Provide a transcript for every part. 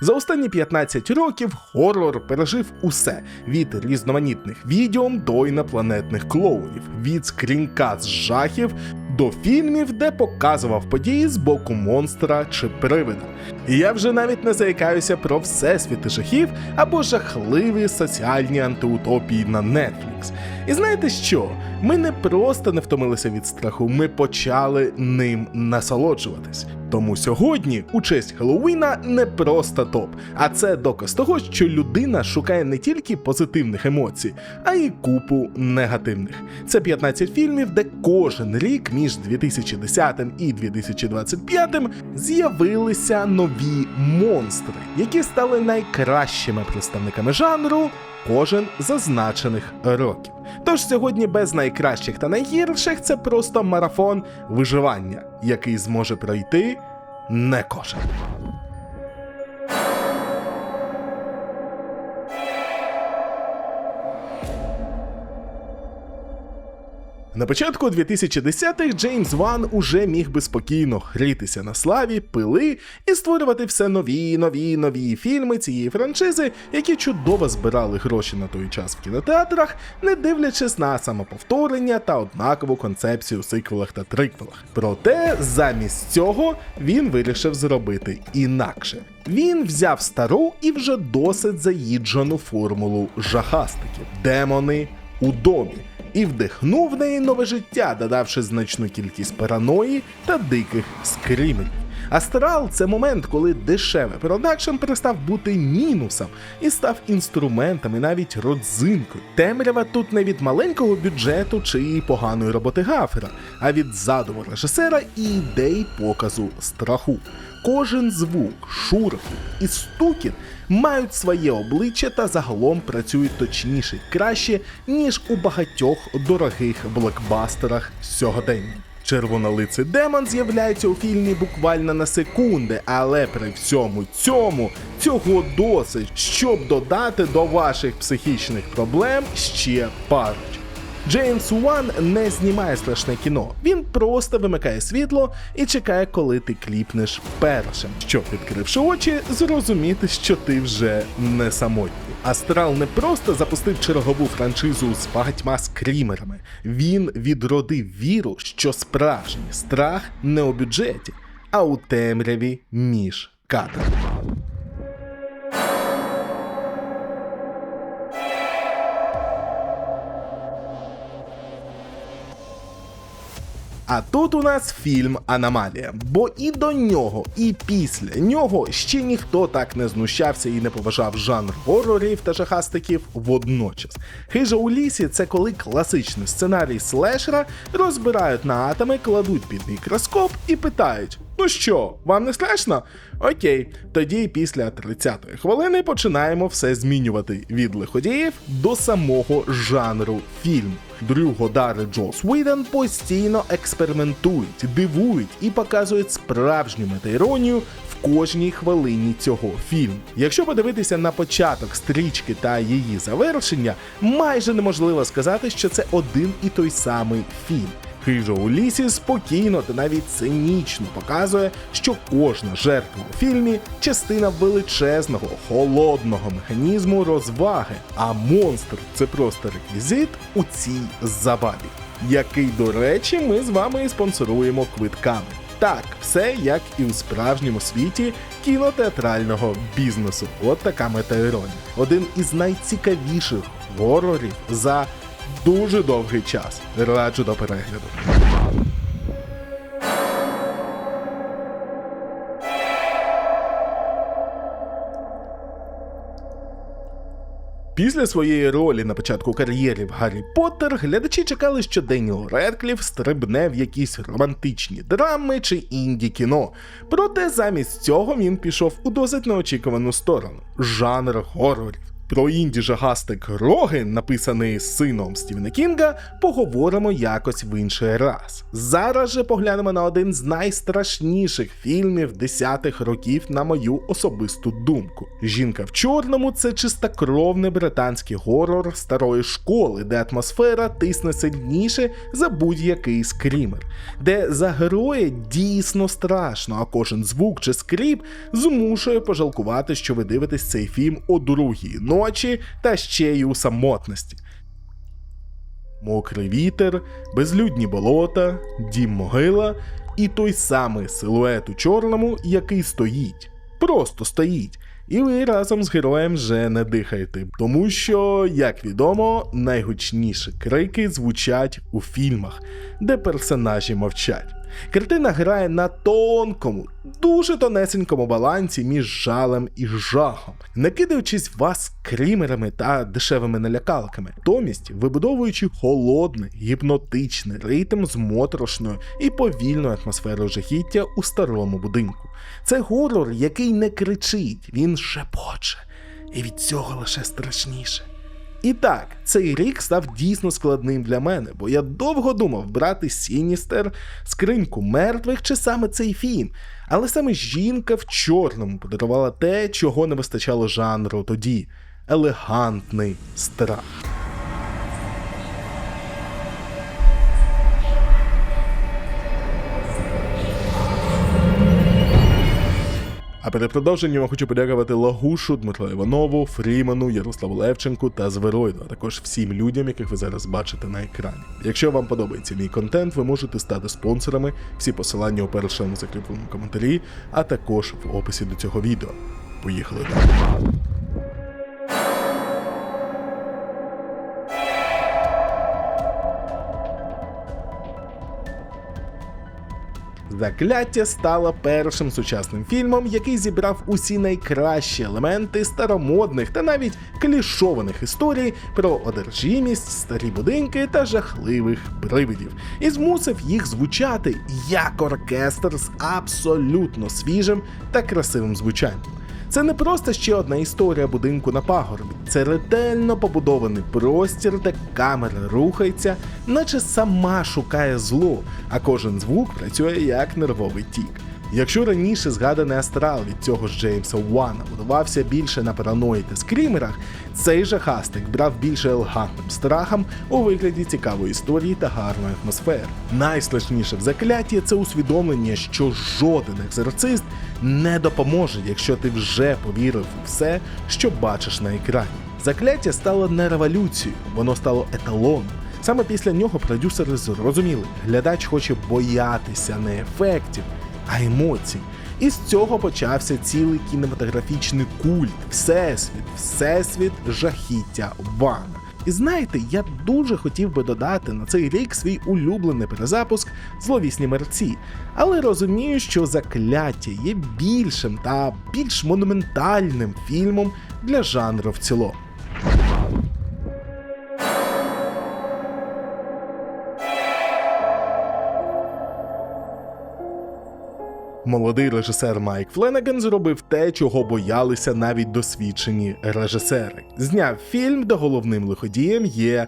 За останні 15 років хорор пережив усе від різноманітних відеом до інопланетних клоунів, від скрінка з жахів до фільмів, де показував події з боку монстра чи привида. Я вже навіть не заїкаюся про всесвіти жахів або жахливі соціальні антиутопії на Netflix. І знаєте що? Ми не просто не втомилися від страху, ми почали ним насолоджуватись. Тому сьогодні, у честь Хеллоуіна, не просто топ, а це доказ того, що людина шукає не тільки позитивних емоцій, а й купу негативних. Це 15 фільмів, де кожен рік між 2010 і 2025 з'явилися нові монстри, які стали найкращими представниками жанру кожен зазначених років. Тож сьогодні без найкращих та найгірших це просто марафон виживання, який зможе пройти не кожен. На початку 2010-х Джеймс Ван уже міг би спокійно грітися на славі, пили і створювати все нові, нові, нові фільми цієї франшизи, які чудово збирали гроші на той час в кінотеатрах, не дивлячись на самоповторення та однакову концепцію у сиквелах та триквелах. Проте замість цього він вирішив зробити інакше. Він взяв стару і вже досить заїджену формулу жахастиків демони у домі і вдихнув в неї нове життя, додавши значну кількість параної та диких скримів. Астрал це момент, коли дешевий продакшн перестав бути мінусом і став інструментом і навіть родзинкою. Темрява тут не від маленького бюджету чи поганої роботи гафера, а від задуму режисера і ідей показу страху. Кожен звук, шурхіт і стукіт мають своє обличчя та загалом працюють точніше краще, ніж у багатьох дорогих блокбастерах сьогодення. Червонолиций демон з'являється у фільмі буквально на секунди, але при всьому цьому цього досить, щоб додати до ваших психічних проблем ще пару. Джеймс Уан не знімає страшне кіно. Він просто вимикає світло і чекає, коли ти кліпнеш першим, щоб, відкривши очі, зрозуміти, що ти вже не самотній. Астрал не просто запустив чергову франшизу з багатьма скрімерами. Він відродив віру, що справжній страх не у бюджеті, а у темряві між кадрами. А тут у нас фільм Аномалія. Бо і до нього, і після нього ще ніхто так не знущався і не поважав жанр горорів та жахастиків водночас. Хижа у лісі це коли класичний сценарій слешера розбирають на атоми, кладуть під мікроскоп і питають: Ну що, вам не страшно? Окей, тоді після 30-ї хвилини починаємо все змінювати від лиходіїв до самого жанру фільму. Дрю Годар і Джос Уіден постійно експериментують, дивують і показують справжню метаіронію в кожній хвилині цього фільму. Якщо подивитися на початок стрічки та її завершення, майже неможливо сказати, що це один і той самий фільм. Хижа у лісі спокійно та навіть цинічно показує, що кожна жертва у фільмі частина величезного холодного механізму розваги, а монстр це просто реквізит у цій забаві, який, до речі, ми з вами і спонсоруємо квитками. Так, все як і у справжньому світі кінотеатрального бізнесу. От така метаіронія. Один із найцікавіших горорів за дуже довгий час. Раджу до перегляду. Після своєї ролі на початку кар'єри в Гаррі Поттер глядачі чекали, що Деніел Редкліф стрибне в якісь романтичні драми чи інді кіно. Проте замість цього він пішов у досить неочікувану сторону жанр горорів. Про інді жагастик Роген, написаний сином Стівена Кінга, поговоримо якось в інший раз. Зараз же поглянемо на один з найстрашніших фільмів десятих років, на мою особисту думку. Жінка в чорному це чистокровний британський горор старої школи, де атмосфера тисне сильніше за будь-який скрімер, де за героя дійсно страшно, а кожен звук чи скріп змушує пожалкувати, що ви дивитесь цей фільм о другій та ще й у самотності. Мокрий вітер, безлюдні болота, дім могила і той самий силует у чорному, який стоїть. Просто стоїть. І ви разом з героєм вже не дихаєте, тому що, як відомо, найгучніші крики звучать у фільмах, де персонажі мовчать. Картина грає на тонкому, дуже тонесенькому балансі між жалем і жахом, не кидаючись вас крімерами та дешевими налякалками, томість вибудовуючи холодний, гіпнотичний ритм з моторошною і повільною атмосферою жахіття у старому будинку. Це горор, який не кричить, він шепоче, і від цього лише страшніше. І так, цей рік став дійсно складним для мене, бо я довго думав брати Сіністер, скриньку мертвих чи саме цей фільм. Але саме жінка в чорному подарувала те, чого не вистачало жанру тоді елегантний страх. А перед продовженням я хочу подякувати Лагушу, Дмитро Іванову, Фріману, Ярославу Левченку та Зверойду, а також всім людям, яких ви зараз бачите на екрані. Якщо вам подобається мій контент, ви можете стати спонсорами. Всі посилання у першому закріпленому коментарі, а також в описі до цього відео. Поїхали далі. Закляття стало першим сучасним фільмом, який зібрав усі найкращі елементи старомодних та навіть клішованих історій про одержимість, старі будинки та жахливих привидів, і змусив їх звучати як оркестр з абсолютно свіжим та красивим звучанням. Це не просто ще одна історія будинку на пагорбі. Це ретельно побудований простір, де камера рухається, наче сама шукає зло, а кожен звук працює як нервовий тік. Якщо раніше згаданий астрал від цього ж Джеймса Уана будувався більше на параної та скрімерах, цей жахастик брав більше елегантним страхом у вигляді цікавої історії та гарної атмосфери. Найстрашніше в закляті це усвідомлення, що жоден екзорцист не допоможе, якщо ти вже повірив у все, що бачиш на екрані. Закляття стало не революцією, воно стало еталоном. Саме після нього продюсери зрозуміли, глядач хоче боятися не ефектів, а емоцій. І з цього почався цілий кінематографічний культ, всесвіт, всесвіт жахіття Вана. І знаєте, я дуже хотів би додати на цей рік свій улюблений перезапуск зловісні мерці, але розумію, що закляття є більшим та більш монументальним фільмом для жанру в цілому. Молодий режисер Майк Фленеген зробив те, чого боялися навіть досвідчені режисери. Зняв фільм, де головним лиходієм є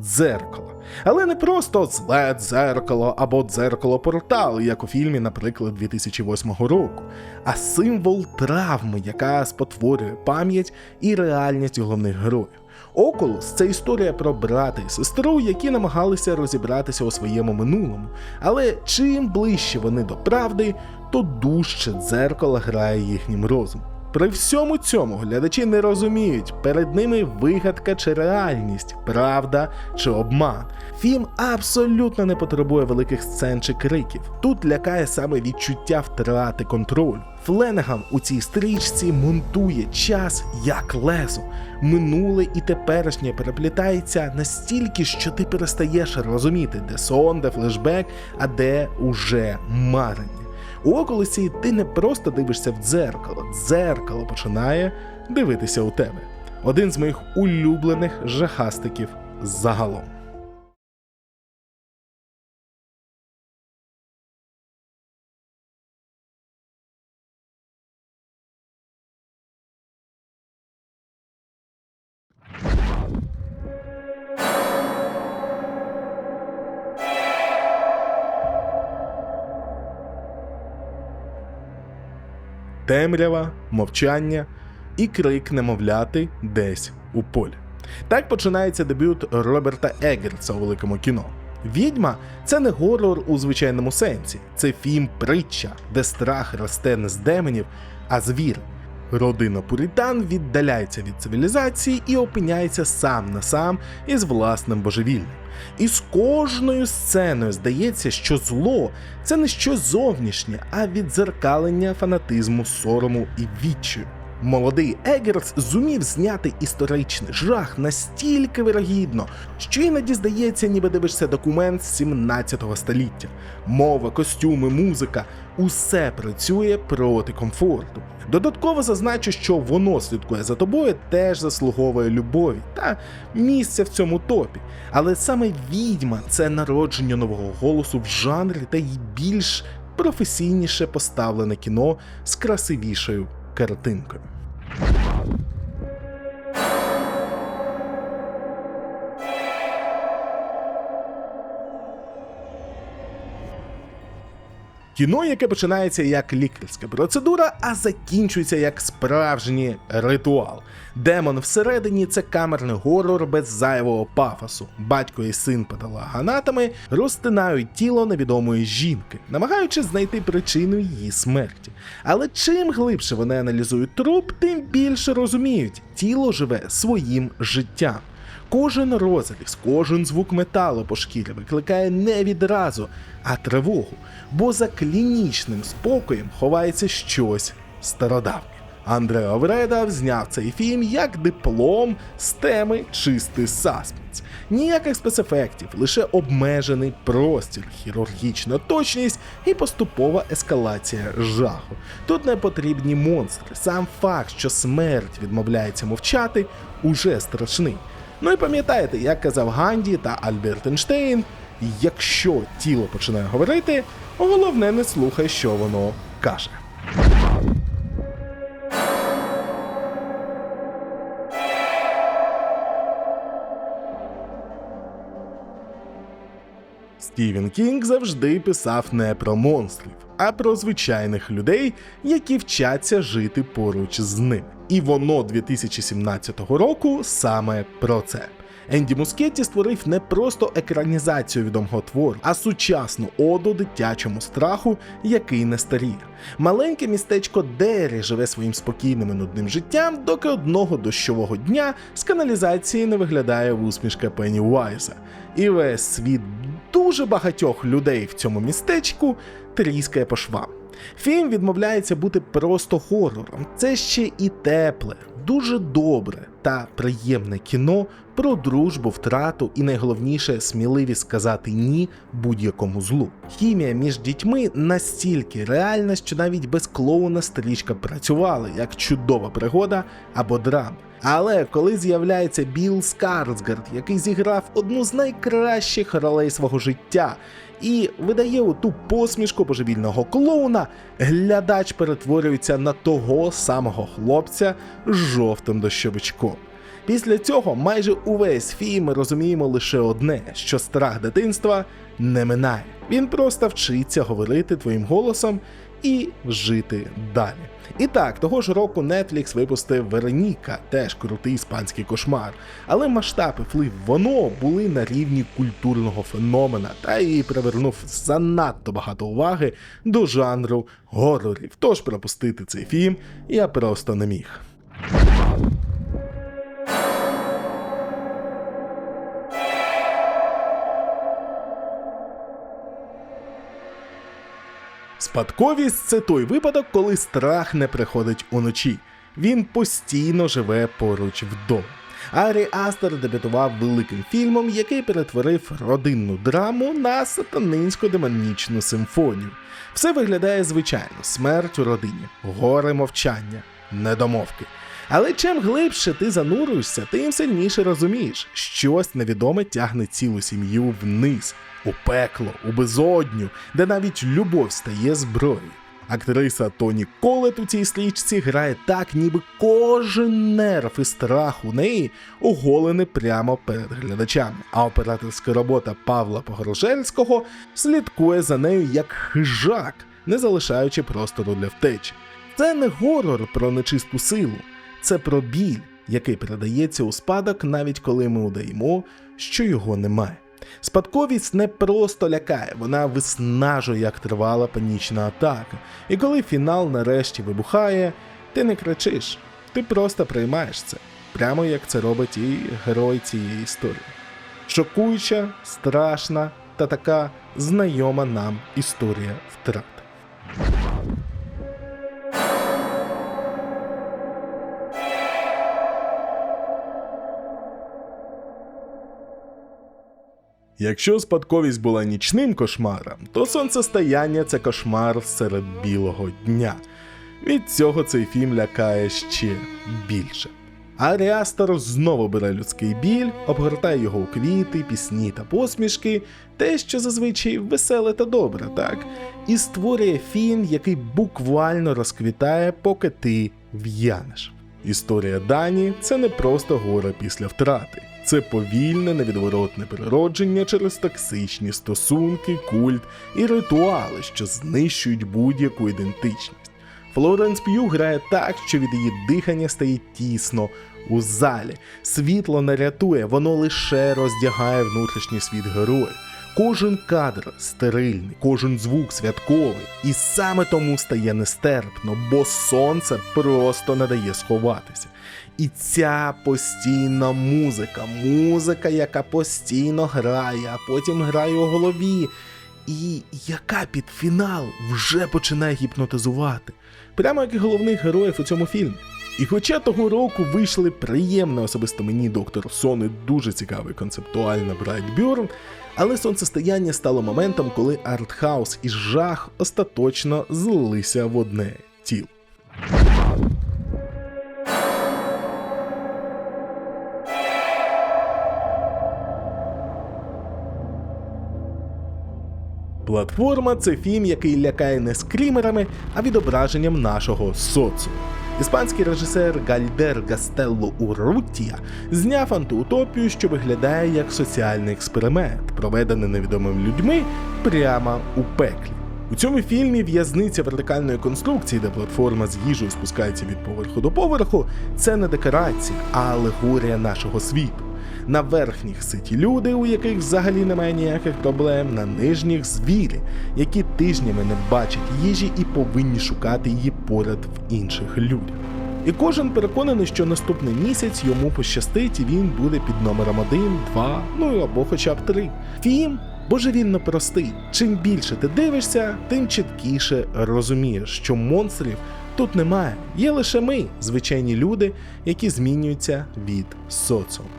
дзеркало. Але не просто зле дзеркало або дзеркало портал, як у фільмі, наприклад, 2008 року, а символ травми, яка спотворює пам'ять і реальність головних героїв. Окулус це історія про брата і сестру, які намагалися розібратися у своєму минулому. Але чим ближче вони до правди, то дужче дзеркало грає їхнім розумом. При всьому цьому глядачі не розуміють, перед ними вигадка чи реальність, правда чи обман. Фільм абсолютно не потребує великих сцен чи криків. Тут лякає саме відчуття втрати контролю. Фленеган у цій стрічці монтує час як лезо. Минуле і теперішнє переплітається настільки, що ти перестаєш розуміти, де сон, де флешбек, а де уже марення. У околиці ти не просто дивишся в дзеркало, дзеркало починає дивитися у тебе. Один з моїх улюблених жахастиків загалом. Темрява, мовчання і крик немовляти десь у полі. Так починається дебют Роберта Еггерса у великому кіно. Відьма це не горор у звичайному сенсі, це фільм притча, де страх росте не з деменів, а з віри. Родина Пуритан віддаляється від цивілізації і опиняється сам на сам із власним божевільним. І з кожною сценою здається, що зло це не щось зовнішнє, а відзеркалення фанатизму, сорому і відчаю. Молодий Егерс зумів зняти історичний жах настільки вирогідно, що іноді здається, ніби дивишся документ з 17 століття. Мова, костюми, музика усе працює проти комфорту. Додатково зазначу, що воно слідкує за тобою, теж заслуговує любові та місця в цьому топі. Але саме відьма це народження нового голосу в жанрі та й більш професійніше поставлене кіно з красивішою картинкою. Кіно, яке починається як лікарська процедура, а закінчується як справжній ритуал. Демон всередині це камерний горор без зайвого пафосу. Батько і син патологоанатами розтинають тіло невідомої жінки, намагаючись знайти причину її смерті. Але чим глибше вони аналізують труп, тим більше розуміють, тіло живе своїм життям. Кожен розріз, кожен звук металу по шкірі викликає не відразу, а тривогу, бо за клінічним спокоєм ховається щось стародавнє. Андреа Вреда зняв цей фільм як диплом з теми чистий саспенс. Ніяких спецефектів, лише обмежений простір, хірургічна точність і поступова ескалація жаху. Тут не потрібні монстри. Сам факт, що смерть відмовляється мовчати, уже страшний. Ну і пам'ятаєте, як казав Ганді та Альберт Ейнштейн, якщо тіло починає говорити, головне не слухай, що воно каже. Стівен Кінг завжди писав не про монстрів, а про звичайних людей, які вчаться жити поруч з ним. І воно 2017 року саме про це. Енді Мускетті створив не просто екранізацію відомого твору, а сучасну оду дитячому страху, який не старіє. Маленьке містечко Дері живе своїм спокійним і нудним життям, доки одного дощового дня з каналізації не виглядає усмішка Пенні Уайса. І весь світ дуже багатьох людей в цьому містечку тріскає по швам. Фільм відмовляється бути просто хорором. Це ще і тепле, дуже добре та приємне кіно про дружбу, втрату і найголовніше сміливість сказати ні будь-якому злу. Хімія між дітьми настільки реальна, що навіть без клоуна стрічка працювала як чудова пригода або драма. Але коли з'являється Білл Скарсгард, який зіграв одну з найкращих ролей свого життя, і видає оту посмішку божевільного клоуна, глядач перетворюється на того самого хлопця з жовтим дощовичком. Після цього майже увесь фільм ми розуміємо лише одне: що страх дитинства не минає. Він просто вчиться говорити твоїм голосом і жити далі. І так, того ж року Netflix випустив Вероніка, теж крутий іспанський кошмар. Але масштаб і вплив воно були на рівні культурного феномена, та і привернув занадто багато уваги до жанру горорів. Тож пропустити цей фільм я просто не міг. Спадковість це той випадок, коли страх не приходить уночі. Він постійно живе поруч вдома. Арі Астер дебютував великим фільмом, який перетворив родинну драму на сатанинсько демонічну симфонію. Все виглядає звичайно: смерть у родині, горе мовчання, недомовки. Але чим глибше ти занурюєшся, тим сильніше розумієш, щось невідоме тягне цілу сім'ю вниз, у пекло, у безодню, де навіть любов стає зброєю. Актриса Тоні Колет у цій стрічці грає так, ніби кожен нерв і страх у неї оголений прямо перед глядачами. А операторська робота Павла Погорожельського слідкує за нею як хижак, не залишаючи простору для втечі. Це не горор про нечисту силу, це про біль, який передається у спадок, навіть коли ми удаємо, що його немає. Спадковість не просто лякає, вона виснажує, як тривала панічна атака. І коли фінал нарешті вибухає, ти не кричиш, ти просто приймаєш це, прямо як це робить і герой цієї історії. Шокуюча, страшна та така знайома нам історія втрат. Якщо спадковість була нічним кошмаром, то сонцестояння це кошмар серед білого дня. Від цього цей фільм лякає ще більше. Аріастер знову бере людський біль, обгортає його у квіти, пісні та посмішки, те, що зазвичай веселе та добре, так? І створює фільм, який буквально розквітає, поки ти в'янеш. Історія Дані це не просто горе після втрати, це повільне, невідворотне природження через токсичні стосунки, культ і ритуали, що знищують будь-яку ідентичність. Флоренс П'ю грає так, що від її дихання стає тісно у залі. Світло не рятує, воно лише роздягає внутрішній світ героя. Кожен кадр стерильний, кожен звук святковий, і саме тому стає нестерпно, бо сонце просто не дає сховатися. І ця постійна музика, музика, яка постійно грає, а потім грає у голові, і яка під фінал вже починає гіпнотизувати, прямо як і головних героїв у цьому фільмі. І хоча того року вийшли приємно особисто мені доктор Сон і дуже цікавий концептуально Брайтбюрн, але сонцестояння стало моментом, коли артхаус і жах остаточно злилися в одне тіло. Платформа це фільм, який лякає не скрімерами, а відображенням нашого соціуму. Іспанський режисер Гальдер Гастелло Уррутія зняв антиутопію, що виглядає як соціальний експеримент, проведений невідомими людьми прямо у пеклі. У цьому фільмі в'язниця вертикальної конструкції, де платформа з їжею спускається від поверху до поверху, це не декорація, а алегорія нашого світу. На верхніх ситі люди, у яких взагалі немає ніяких проблем, на нижніх звірі, які тижнями не бачать їжі і повинні шукати її поряд в інших людях. І кожен переконаний, що наступний місяць йому пощастить, і він буде під номером 1, 2, ну або хоча б 3. Фільм божевільно простий. Чим більше ти дивишся, тим чіткіше розумієш, що монстрів тут немає. Є лише ми, звичайні люди, які змінюються від соціуму.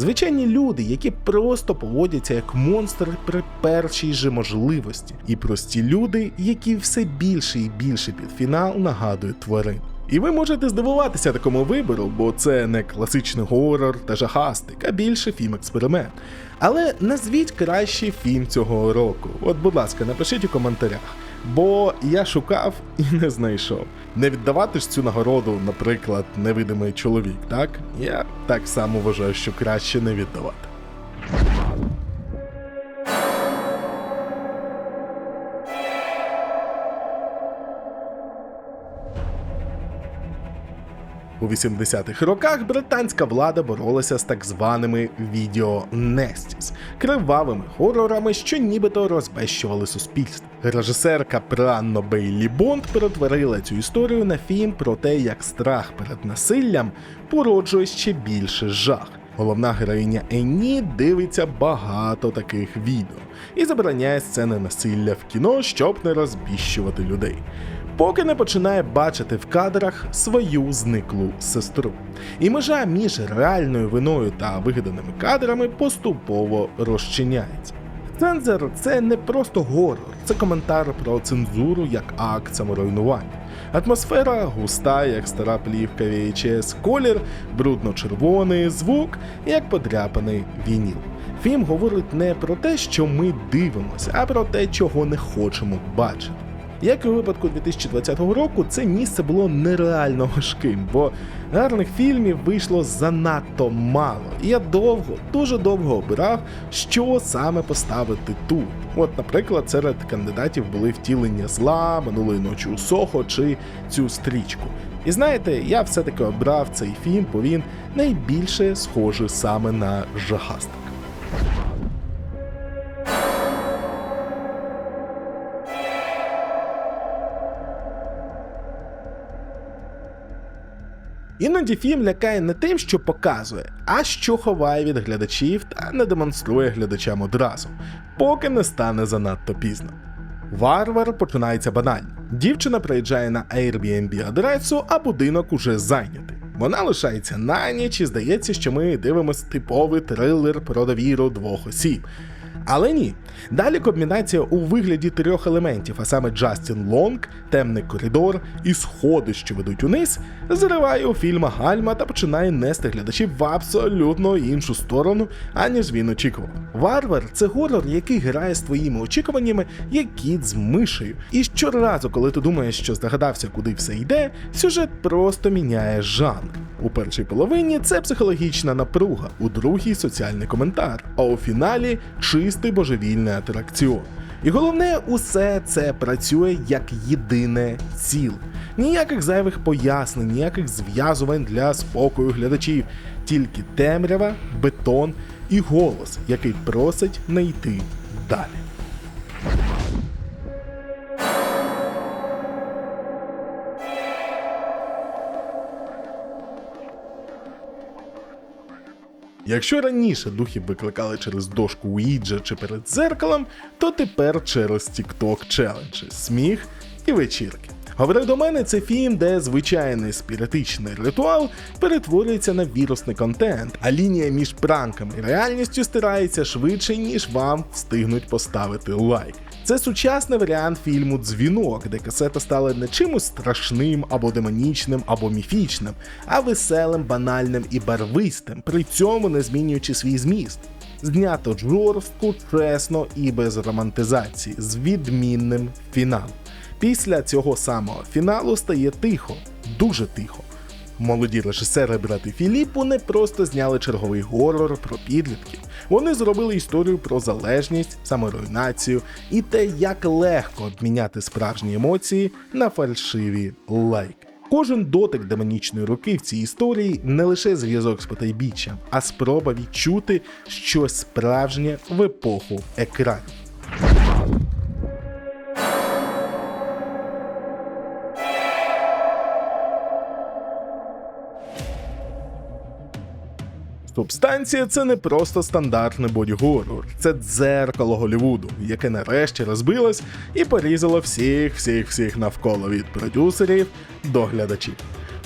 Звичайні люди, які просто поводяться як монстри при першій же можливості, і прості люди, які все більше і більше під фінал нагадують тварин. І ви можете здивуватися такому вибору, бо це не класичний горор та жахастик, а більше фільм-експеримент. Але назвіть кращий фільм цього року. От, будь ласка, напишіть у коментарях. Бо я шукав і не знайшов. Не віддавати ж цю нагороду, наприклад, невидимий чоловік, так? Я так само вважаю, що краще не віддавати. У 80-х роках британська влада боролася з так званими відео Нестіс кривавими хорорами, що нібито розбещували суспільство. Режисерка Пранно Бейлі Бонд перетворила цю історію на фільм про те, як страх перед насиллям породжує ще більше жах. Головна героїня Енні дивиться багато таких відео і забороняє сцени насилля в кіно, щоб не розбіщувати людей поки не починає бачити в кадрах свою зниклу сестру. І межа між реальною виною та вигаданими кадрами поступово розчиняється. Цензор це не просто горор, це коментар про цензуру як акт саморуйнування. Атмосфера густа, як стара плівка VHS, колір брудно-червоний, звук, як подряпаний вініл. Фільм говорить не про те, що ми дивимося, а про те, чого не хочемо бачити. Як і у випадку 2020 року, це місце було нереально важким, бо гарних фільмів вийшло занадто мало. І я довго, дуже довго обирав, що саме поставити тут. От, наприклад, серед кандидатів були втілення зла, минулої ночі у Сохо чи цю стрічку. І знаєте, я все-таки обрав цей фільм, бо він найбільше схожий саме на жахастик. Іноді фільм лякає не тим, що показує, а що ховає від глядачів та не демонструє глядачам одразу, поки не стане занадто пізно. Варвар починається банально. Дівчина приїжджає на Airbnb адресу, а будинок уже зайнятий. Вона лишається на ніч і здається, що ми дивимося типовий трилер про довіру двох осіб. Але ні. Далі комбінація у вигляді трьох елементів, а саме Джастін Лонг, темний коридор і сходи, що ведуть униз, зриває у фільма гальма та починає нести глядачів в абсолютно іншу сторону, аніж він очікував. Варвар це горор, який грає з твоїми очікуваннями, як кіт з мишею. І щоразу, коли ти думаєш, що здогадався, куди все йде, сюжет просто міняє жанр. У першій половині це психологічна напруга, у другій соціальний коментар, а у фіналі чистий божевільний атракціон. І головне, усе це працює як єдине ціле. Ніяких зайвих пояснень, ніяких зв'язувань для спокою глядачів, тільки темрява, бетон і голос, який просить не йти далі. Якщо раніше духів викликали через дошку Уіджа чи перед дзеркалом, то тепер через TikTok челенджі, сміх і вечірки. Говорив до мене, це фільм, де звичайний спіритичний ритуал перетворюється на вірусний контент, а лінія між пранками і реальністю стирається швидше, ніж вам встигнуть поставити лайк. Це сучасний варіант фільму Дзвінок, де касета стала не чимось страшним або демонічним, або міфічним, а веселим, банальним і барвистим, при цьому не змінюючи свій зміст. Знято жорстко, чесно і без романтизації, з відмінним фіналом. Після цього самого фіналу стає тихо, дуже тихо. Молоді режисери брати Філіппу не просто зняли черговий горор про підлітків. Вони зробили історію про залежність, саморуйнацію і те, як легко обміняти справжні емоції на фальшиві лайки. Кожен дотик демонічної руки в цій історії не лише зв'язок з потайбіччям, а спроба відчути щось справжнє в епоху екранів. Субстанція це не просто стандартний боді-горор, це дзеркало Голівуду, яке нарешті розбилось і порізало всіх, всіх, всіх навколо від продюсерів до глядачів.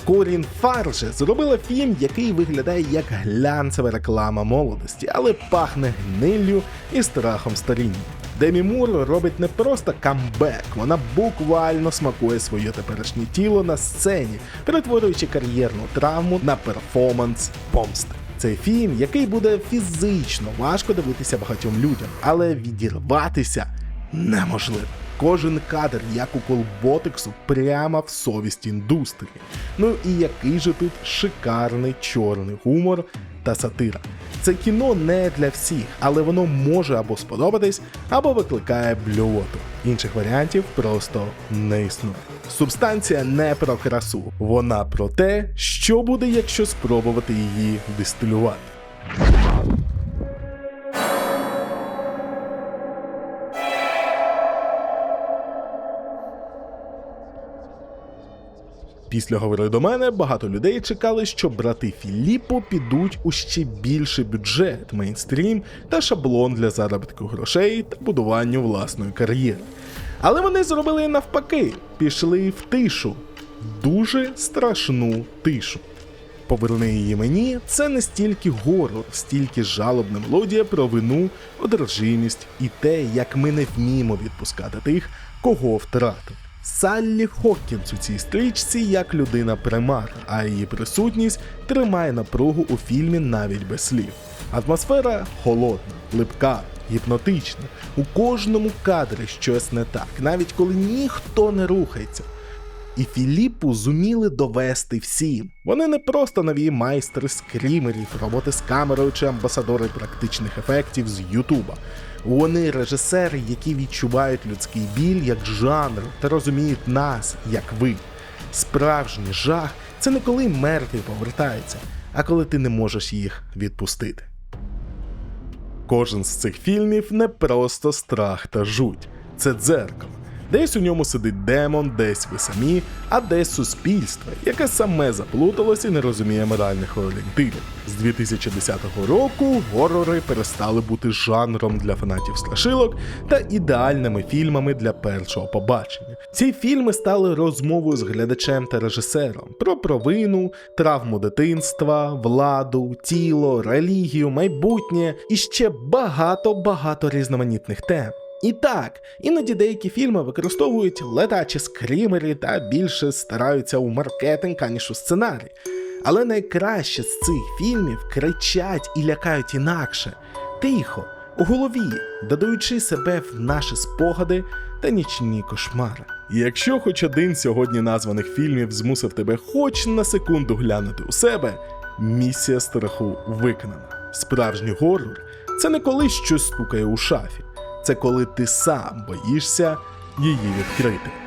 Корін Фарже зробила фільм, який виглядає як глянцева реклама молодості, але пахне гниллю і страхом старіння. Демі Мур робить не просто камбек, вона буквально смакує своє теперішнє тіло на сцені, перетворюючи кар'єрну травму на перформанс помсти. Це фільм, який буде фізично важко дивитися багатьом людям, але відірватися неможливо. Кожен кадр, як укол ботексу, прямо в совість індустрії. Ну і який же тут шикарний чорний гумор та сатира. Це кіно не для всіх, але воно може або сподобатись, або викликає блювоту. Інших варіантів просто не існує. Субстанція не про красу, вона про те, що буде, якщо спробувати її дистилювати. Після говори до мене багато людей чекали, що брати Філіппо підуть у ще більший бюджет, мейнстрім та шаблон для заробітку грошей та будуванню власної кар'єри. Але вони зробили навпаки, пішли в тишу, дуже страшну тишу. Поверни її мені це не стільки горор, стільки жалобна мелодія про вину, одержимість і те, як ми не вміємо відпускати тих, кого втратив. Саллі Хоккінс у цій стрічці як людина примар, а її присутність тримає напругу у фільмі навіть без слів. Атмосфера холодна, липка, гіпнотична. У кожному кадрі щось не так, навіть коли ніхто не рухається. І Філіппу зуміли довести всім. Вони не просто нові майстри скрімерів, роботи з камерою чи амбасадори практичних ефектів з Ютуба. Вони режисери, які відчувають людський біль як жанр та розуміють нас, як ви. Справжній жах це не коли мертві повертаються, а коли ти не можеш їх відпустити. Кожен з цих фільмів не просто страх та жуть, це дзеркало. Десь у ньому сидить демон, десь ви самі, а десь суспільство, яке саме заплуталось і не розуміє моральних орієнтирів. З 2010 року горори перестали бути жанром для фанатів страшилок та ідеальними фільмами для першого побачення. Ці фільми стали розмовою з глядачем та режисером про провину, травму дитинства, владу, тіло, релігію, майбутнє і ще багато-багато різноманітних тем. І так, іноді деякі фільми використовують летачі скрімери та більше стараються у маркетинг, аніж у сценарій. Але найкраще з цих фільмів кричать і лякають інакше, тихо, у голові, додаючи себе в наші спогади та нічні кошмари. І якщо хоч один сьогодні названих фільмів змусив тебе хоч на секунду глянути у себе, місія страху виконана. Справжній горор це не коли щось стукає у шафі, це коли ти сам боїшся її відкрити.